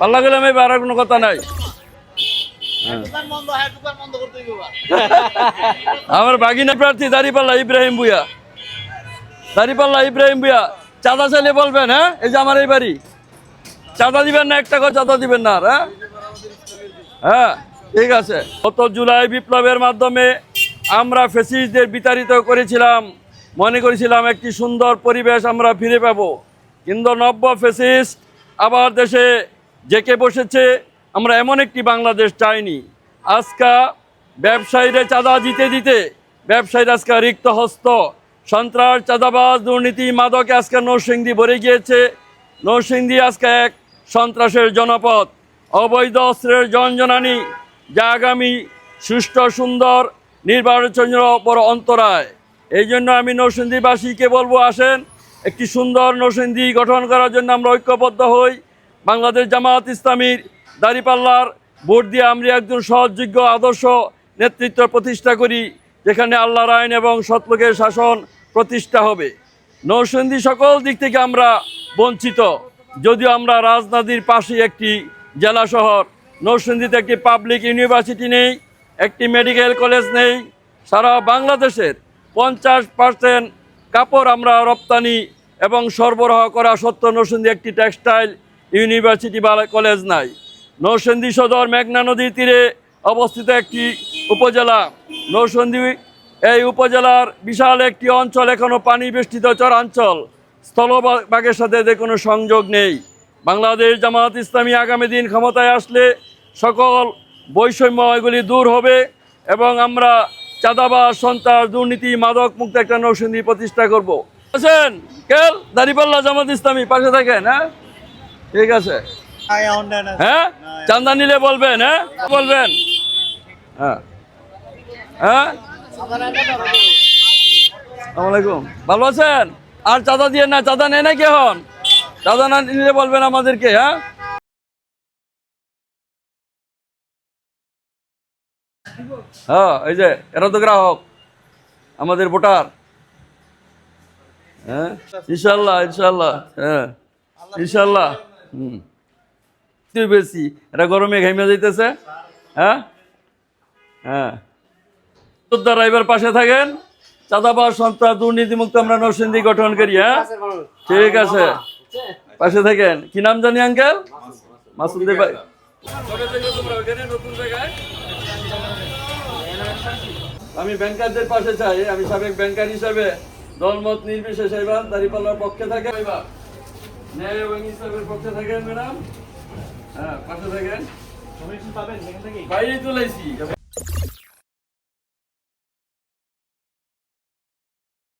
পাল্লা গেলাম এবার আর কোনো কথা নাই। আমার বাগিনা প্রার্থী দাঁড়িপাল্লা ইব্রাহিম বুয়া দাঁড়িপাল্লা ইব্রাহিম বুয়া চাঁদা চাইলে বলবেন হ্যাঁ? এই যে আমার এই বাড়ি। চাঁদা দিবেন না এক টাকা চাঁদা দিবেন না আর, হ্যাঁ? হ্যাঁ ঠিক আছে। গত জুলাই বিপ্লবের মাধ্যমে আমরা ফেসিসদের বিতাড়িত করেছিলাম। মনে করেছিলাম একটি সুন্দর পরিবেশ আমরা ফিরে পাবো। কিন্তু নব্য ফেসিস্ট আবার দেশে জেকে বসেছে, আমরা এমন একটি বাংলাদেশ চাইনি। আজকা ব্যবসায়ীরা চাঁদা দিতে দিতে ব্যবসায়ীরা আজকে রিক্ত হস্ত। সন্ত্রাস, চাঁদাবাজ, দুর্নীতি, মাদকে আজকে নরসিংদী ভরে গিয়েছে। নরসিংদী আজকে এক সন্ত্রাসের জনপদ। অবৈধ অস্ত্রের জনজনানি যা আগামী সুষ্ঠু, সুন্দর নির্বাচনের বড় অন্তরায়। এই জন্য আমি নরসিংদীবাসীকে বলব, আসেন, একটি সুন্দর নরসিংদী গঠন করার জন্য আমরা ঐক্যবদ্ধ হই। বাংলাদেশ জামাত ইসলামীর দাঁড়িপাল্লার ভোট দিয়ে আমরা একজন সহযোগ্য আদর্শ নেতৃত্ব প্রতিষ্ঠা করি, যেখানে আল্লাহর আইন এবং সৎলোকের শাসন প্রতিষ্ঠা হবে। নৌসন্ধি সকল দিক থেকে আমরা বঞ্চিত। যদিও আমরা রাজনদীর পাশে একটি জেলা শহর নৌসন্দিতে একটি পাবলিক ইউনিভার্সিটি নেই, একটি মেডিকেল কলেজ নেই, সারা বাংলাদেশের পঞ্চাশ পার্সেন্ট কাপড় আমরা রপ্তানি এবং সরবরাহ করা সত্ত্বেও নৌসন্দি একটি টেক্সটাইল ইউনিভার্সিটি বা কলেজ নাই। নৌসন্দি সদর মেঘনা নদীর তীরে অবস্থিত একটি উপজেলা। নৌসন্দি এই উপজেলার বিশাল একটি অঞ্চল এখনও পানি বেষ্টিত চরাঞ্চল। স্থলভাগের সাথে এদের কোনো সংযোগ নেই। বাংলাদেশ জামাত ইসলামী আগামী দিন ক্ষমতায় আসলে সকল বৈষম্য এগুলি দূর হবে এবং আমরা চাঁদাবাজ, সন্ত্রাস, দুর্নীতি, মাদক মুক্ত একটা নৌসন্ধি প্রতিষ্ঠা করব। আছেন কেল, দাঁড়িপাল্লা জামাত ইসলামী, পাশে থাকেন হ্যাঁ? ঠিক আছে। হ্যাঁ? চান্দা নিলে বলবেন হ্যাঁ? বলবেন। হ্যাঁ। হ্যাঁ? আসসালামাইকুম ভালো আছেন? আর চাঁদা দিয়ে না চাঁদা নেয় নাকি এখন? চাঁদা না নিলে বলবেন আমাদেরকে হ্যাঁ? হ্যাঁ এই যে এরা তো গ্রাহক আমাদের ভোটার। হ্যাঁ? ইনশাল্লাহ ইনশাল্লাহ হ্যাঁ। ইনশাল্লাহ তুই বেশি এরা গরমে ঘাইমে যাইতেছে হ্যাঁ? হ্যাঁ। যোদ্ধা এবার পাশে থাকেন চাঁদাবাজ সন্ত্রাস দুর্নীতিমুক্ত আমরা নরসিংদী গঠন করি হ্যাঁ? ঠিক আছে পাশে থাকেন। কি নাম জানি আঙ্কেল? মাসুদ ভাই। আমি ব্যাংকারদের পাশে চাই আমি সাবেক ব্যাংকার হিসাবে দলমত নির্বিশেষে এবার দাঁড়িপাল্লার পক্ষে থাকে। এবার ন্যায় এবং ইসলামের পক্ষে থাকেন ম্যাডাম। হ্যাঁ পাশে থাকেন। বাইরে চলেছি